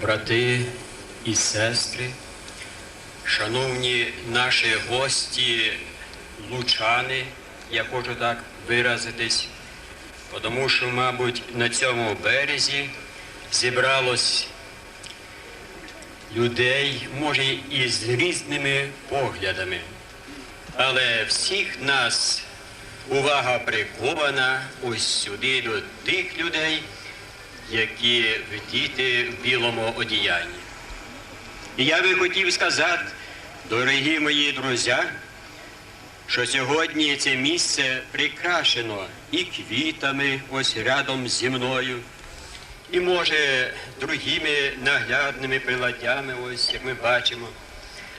Брати і сестри, шановні наші гості лучани, я хочу так виразитись, тому що, мабуть, на цьому березі зібралось людей, може, і з різними поглядами. Але всіх нас увага прикована ось сюди до тих людей, які вдіти в білому одіянні. І я би хотів сказати, дорогі мої друзі, що сьогодні це місце прикрашено і квітами ось рядом зі мною, і може другими наглядними приладдями, ось як ми бачимо.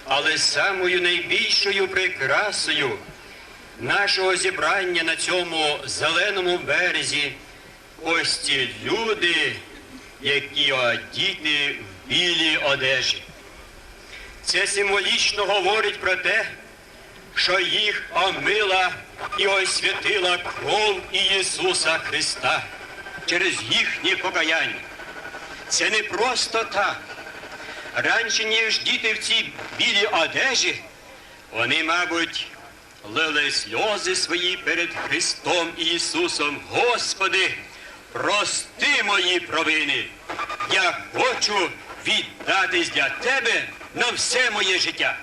Але самою найбільшою прикрасою нашого зібрання на цьому зеленому березі ось ці люди, які одіти в білі одежі. Це символічно говорить про те, що їх омила і освятила кров Ісуса Христа через їхнє покаяння. Це не просто так. Раніше, ніж діти в цій білій одежі, вони, мабуть, лили сльози свої перед Христом Ісусом. Господи, прости мої провини. Я хочу віддатись для Тебе на все моє життя.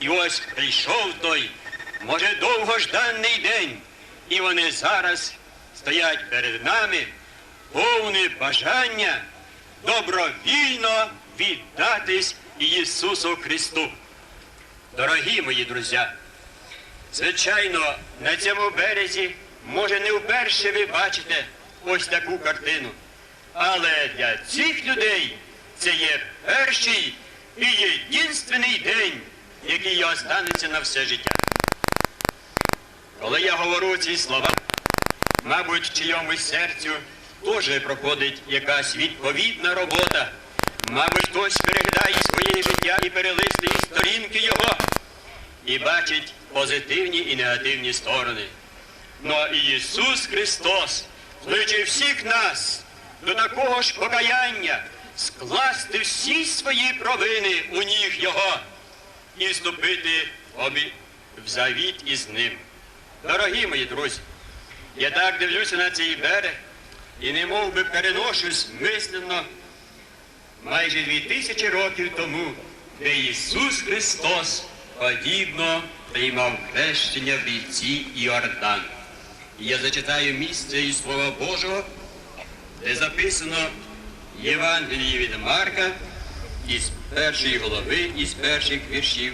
І ось прийшов той, може, довгожданий день, і вони зараз стоять перед нами, повне бажання добровільно віддатись Ісусу Христу. Дорогі мої друзі, звичайно, на цьому березі, може, не вперше ви бачите ось таку картину. Але для цих людей це є перший і єдинственний день, який останеться на все життя. Коли я говорю ці слова, мабуть, чийомусь серцю теж проходить якась відповідна робота. Мабуть, хтось переглядає своє життя і перелистує сторінки його і бачить позитивні і негативні сторони. Но Ісус Христос кличе всіх нас до такого ж покаяння, скласти всі свої провини у ніг Його і вступити обі- в завіт із ним. Дорогі мої друзі, я так дивлюся на цей берег і не мов би переношусь мислено майже дві тисячі років тому, де Ісус Христос подібно приймав хрещення в річці Іордан. Я зачитаю місце із Слова Божого, де записано Євангеліє від Марка із першої голови, із перших віршів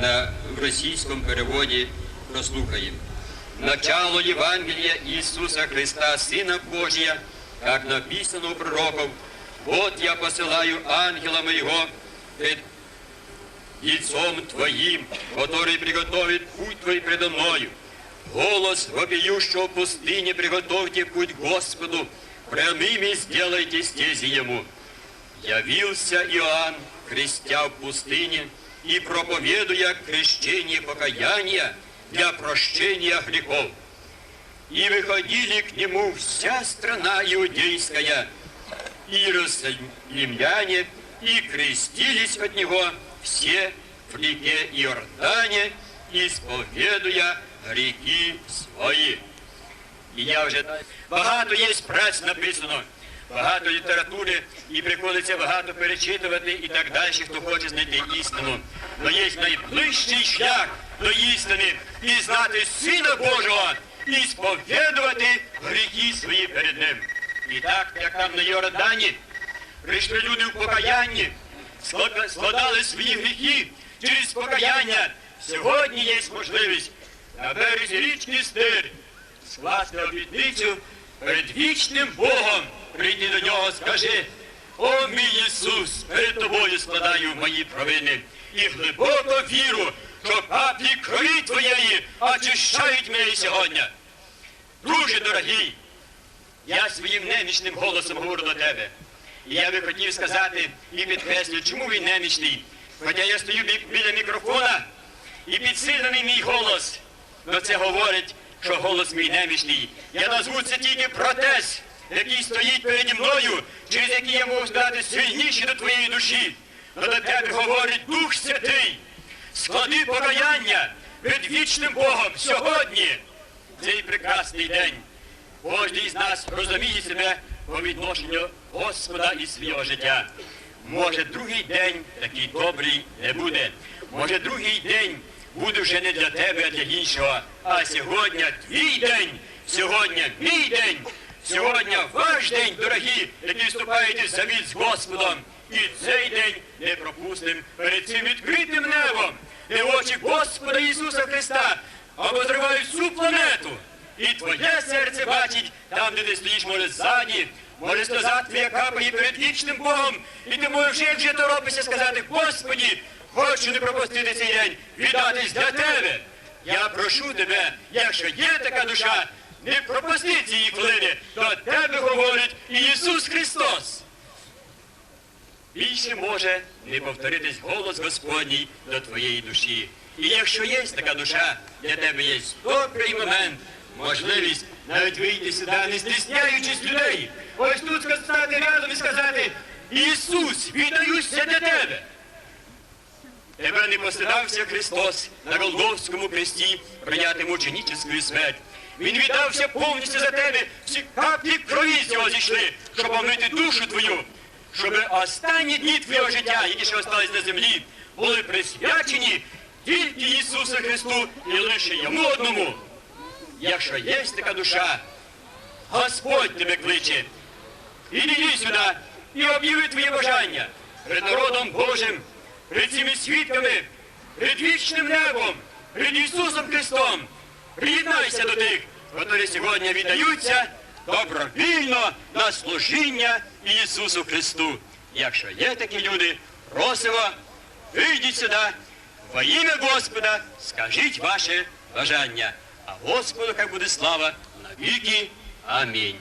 на в російському переводі прослухаємо. Начало Євангелія Ісуса Христа, Сина Божия, как написано у пророков, вот я посылаю ангела моего пред лицом Твоим, который приготовит путь Твой предо мною Голос вопиющего в пустыне, приготовьте путь Господу, прямыми сделайте стези Ему. Явился Иоанн, крестя в пустыне, и проповедуя крещение покаяния для прощения грехов. И выходили к нему вся страна иудейская, иерусалимляне, и крестились от него все в реке Иордане, исповедуя гріхи свої. І я вже багато є праць написано, багато літератури, і приходиться багато перечитувати і так далі, хто хоче знайти істину. Но є найближчий шлях до істини і знати Сина Божого, і сповідувати гріхи свої перед ним. І так, як там на Йордані, прийшли люди в покаянні, складали свої гріхи через покаяння. Сьогодні є можливість на березі річки Стир скласти обітницю перед вічним Богом. Прийди до нього, скажи, о мій Ісус, перед тобою складаю мої провини і глибоко віру, що каплі крові твоєї очищають мене сьогодні. Дуже дорогий, я своїм немічним голосом говорю до тебе. І я би хотів сказати і підкреслю, чому він немічний. Хоча я стою біля мікрофона і підсилений мій голос, то це говорить, що голос мій немічний. Я назву це тільки протез, який стоїть переді мною, через який я можу сказати сильніші до твоєї душі. Но до тебе говорить Дух Святий. Склади покаяння перед вічним Богом сьогодні, цей прекрасний день. Кожен із нас розуміє себе по відношенню Господа і свого життя. Може, другий день такий добрий не буде. Може, другий день буде вже не для тебе, а для іншого. А сьогодні твій день, сьогодні мій день, сьогодні ваш день, дорогі, які вступаєте в завіт з Господом. І цей день не пропустим перед цим відкритим небом, де очі Господа Ісуса Христа обозривають всю планету. І твоє серце бачить там, де ти стоїш, може, ззаді, може сльоза твоя капає перед вічним Богом, і ти можеш вже торопишся сказати, Господі, хочу не пропустити цей день, віддатись для тебе. Я прошу тебе, якщо є така душа, не пропусти цієї хвилини, до тебе говорить Ісус Христос. Більше може не повторитись голос Господній до твоєї душі. І якщо є така душа, для тебе є добрий момент, можливість навіть вийти сюди, не стісняючись людей. Ось тут стати рядом і сказати, Ісус, віддаюся для тебе. Тебе не постидався Христос на Голгофському хресті прийняти мученическу смерть. Він віддався повністю за тебе, всі каплі крові з цього зійшли, щоб омити душу твою, щоб останні дні твого життя, які ще остались на землі, були присвячені тільки Ісусу Христу і лише Йому одному. Якщо є така душа, Господь тебе кличе. Іди сюди і об'яви твоє бажання перед народом Божим, перед цими свідками, перед вічним небом, перед Ісусом Христом. Приєднайся до тих, які сьогодні віддаються добровільно на служіння Ісусу Христу. Якщо є такі люди, просимо, вийдіть сюди, во ім'я Господа скажіть ваше бажання. А Господу хай буде слава на віки. Амінь.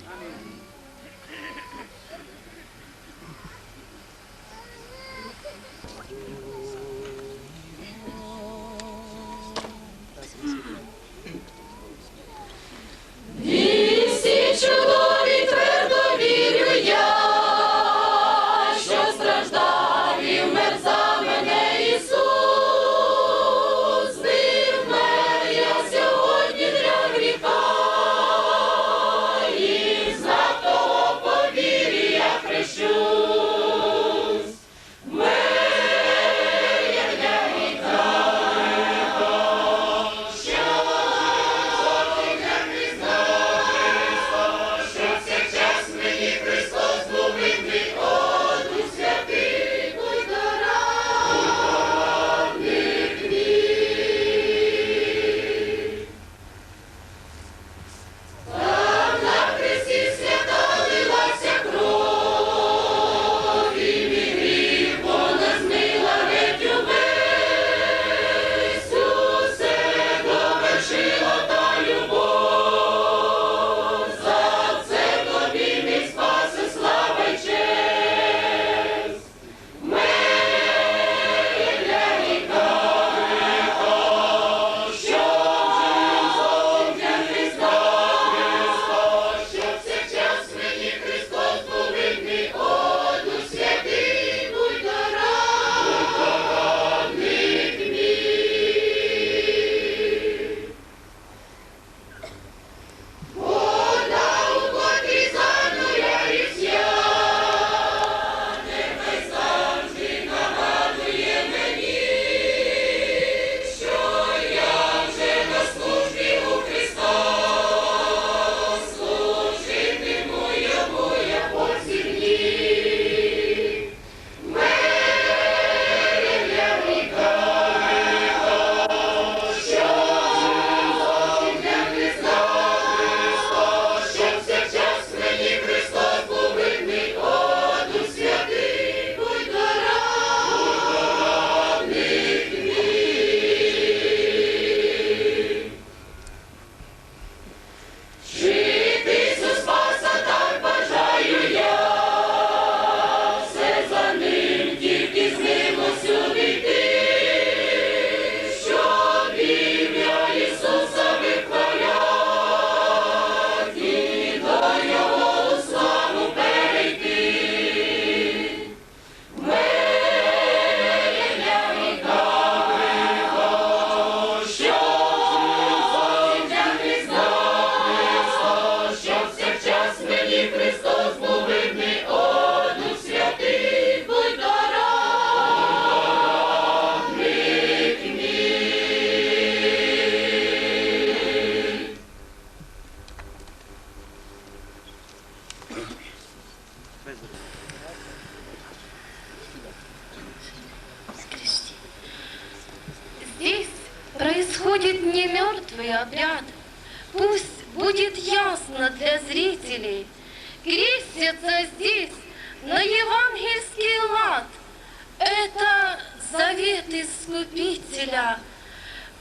Искупителя.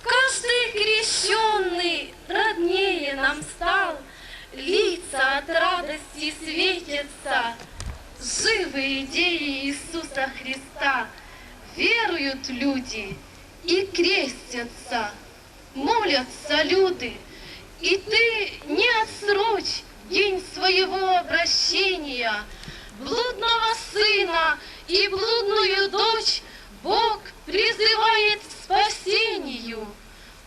Каждый крещенный роднее нам стал. Лица от радости светятся. Живы идеи Иисуса Христа. Веруют люди и крестятся, молятся люди. И ты не отсрочь день своего обращения. Блудного сына и блудную дочь Бог призывает к спасению.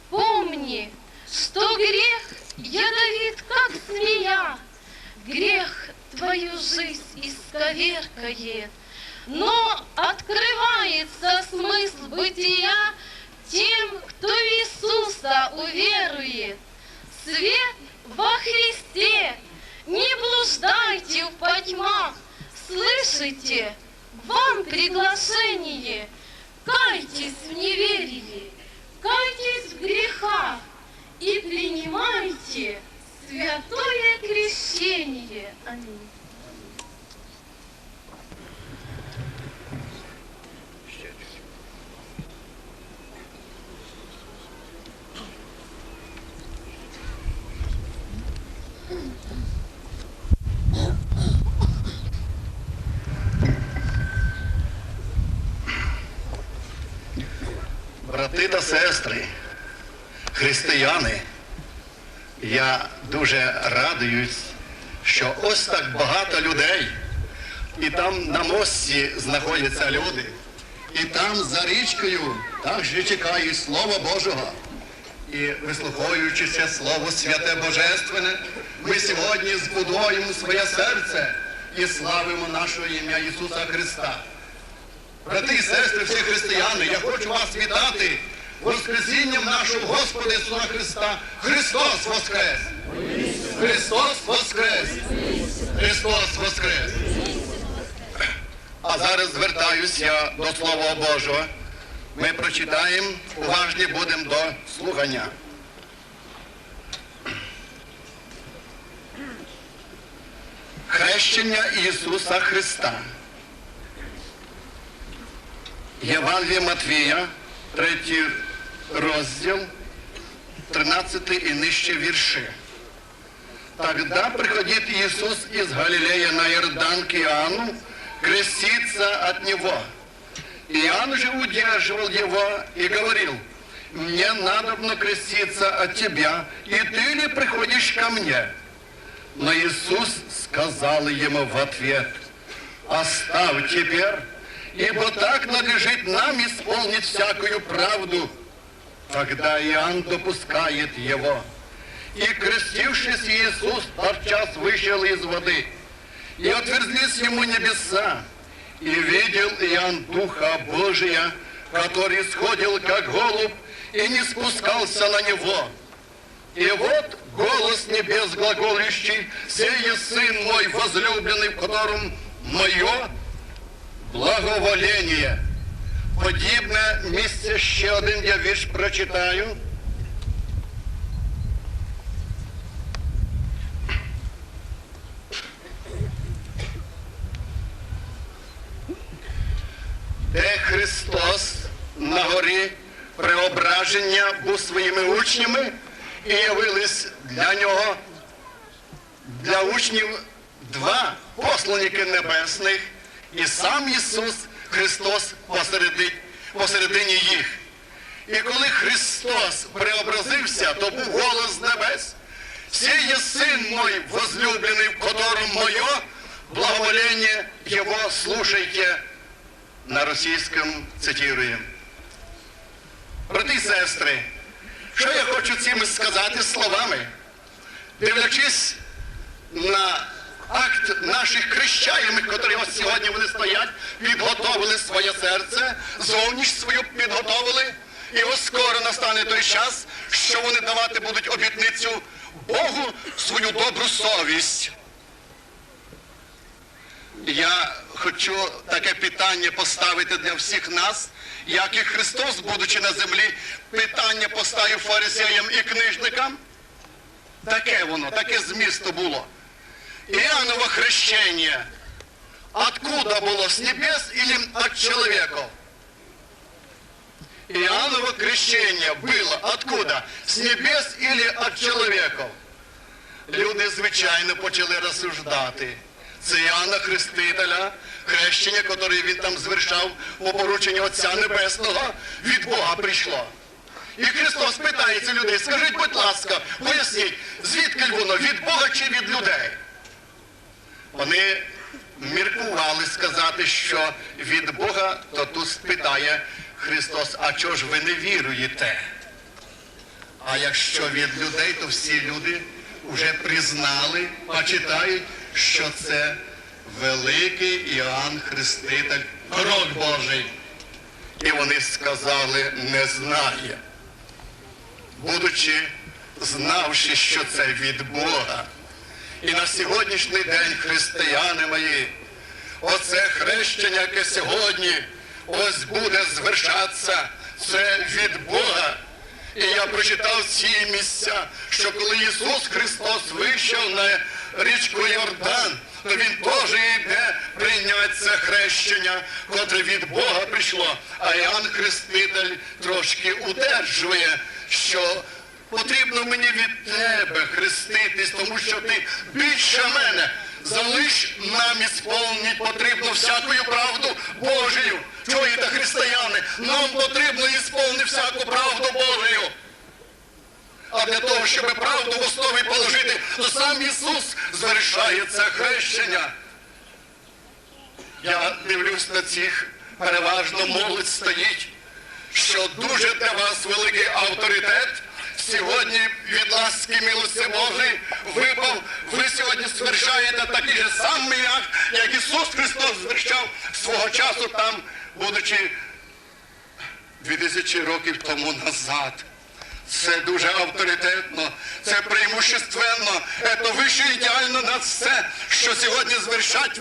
Помни, что грех ядовит, как змея. Грех твою жизнь исковеркает. Но открывается смысл бытия тем, кто в Иисуса уверует. Свет во Христе, не блуждайте в потьмах, слышите, вам приглашение. Кайтесь в неверии, кайтесь в грехах и принимайте святое крещение. Аминь. Брати та сестри, християни, я дуже радуюсь, що ось так багато людей, і там на мості знаходяться люди, і там за річкою також чекають Слова Божого. І вислуховуючися Слово Святе Божественне, ми сьогодні збудуємо своє серце і славимо нашого ім'я Ісуса Христа. Брати і сестри, всі християни, я хочу вас вітати Воскресінням нашого Господа Ісуса Христа. Христос Воскрес! Христос Воскрес! Христос Воскрес! А зараз звертаюсь я до Слова Божого. Ми прочитаємо, уважні будемо до слухання. Хрещення Ісуса Христа. Євангелія Матвія, третій розділ, 13 і нижче вірші. Тогда приходит Иисус из Галилея на Иордан к Иоанну, креститься от Него. Иоанн же удерживал его и говорил, мне надобно креститься от Тебя, и Ты ли приходишь ко мне? Но Иисус сказал ему в ответ, оставь теперь, ибо так надлежит нам исполнить всякую правду. Тогда Иоанн допускает его. И крестившись Иисус тотчас вышел из воды, и отверзлись ему небеса, и видел Иоанн Духа Божия, который сходил как голубь и не спускался на него. И вот голос небес глаголющий, «Сей Сын мой возлюбленный, в котором мое благоволення. Подібне місце ще один я вірш прочитаю. Де Христос на горі преображення був своїми учнями і явились для нього, для учнів два посланники небесних, і сам Ісус Христос посереди, посередині їх. І коли Христос преобразився, то був голос небес. Сей є син мой, возлюблений, в котором моє благоволение Его слушайте. На російському цитіруємо. Брати і сестри, що я хочу цим сказати словами? Дивлячись на акт наших хрещаємих, котрі ось сьогодні вони стоять, підготовили своє серце, зовніш свою підготовили. І ось скоро настане той час, що вони давати будуть обітницю Богу свою добру совість. Я хочу таке питання поставити для всіх нас, як і Христос, будучи на землі, питання поставив фарисеям і книжникам. Таке воно, таке змісто було. Иоанново хрещение откуда было, с небес или от человеков? Иоанново крещение было откуда? С небес или от человеков? Люди, звичайно, почали розсуждати. Це Іоанна Хрестителя, хрещення, яке він там звершав по порученню Отця Небесного, від Бога прийшло. І Христос питається людей, скажіть, будь ласка, поясніть, звідки воно, від Бога чи від людей? Вони міркували сказати, що від Бога, то тут спитає Христос, а чого ж ви не віруєте? А якщо від людей, то всі люди вже признали, почитають, що це великий Іоанн Хреститель, крок Божий. І вони сказали, не знає. Будучи знавши, що це від Бога. І на сьогоднішній день, християни мої, оце хрещення, яке сьогодні ось буде звершатися, це від Бога. І я прочитав ці місця, що коли Ісус Христос вийшов на річку Йордан, то Він теж йде прийняти це хрещення, котре від Бога прийшло. А Іоанн Хреститель трошки удержує, що потрібно мені від тебе хреститись, тому що ти більше мене. Залиш нам ісполніть потрібно всякою правду Божою. Чуєте, християни? Нам потрібно ісполнити всяку правду Божою. А для того, щоб правду в основі положити, то сам Ісус звершає це хрещення. Я дивлюсь на цих, переважно молодь стоїть, що дуже для вас великий авторитет. Сьогодні від ласки милості Божої випав, ви сьогодні звершаєте такий же самий акт, як Ісус Христос звершав свого часу там, будучи 2000 років тому назад. Це дуже авторитетно, це преимущественно, це вище ідеально над все, що сьогодні звершать.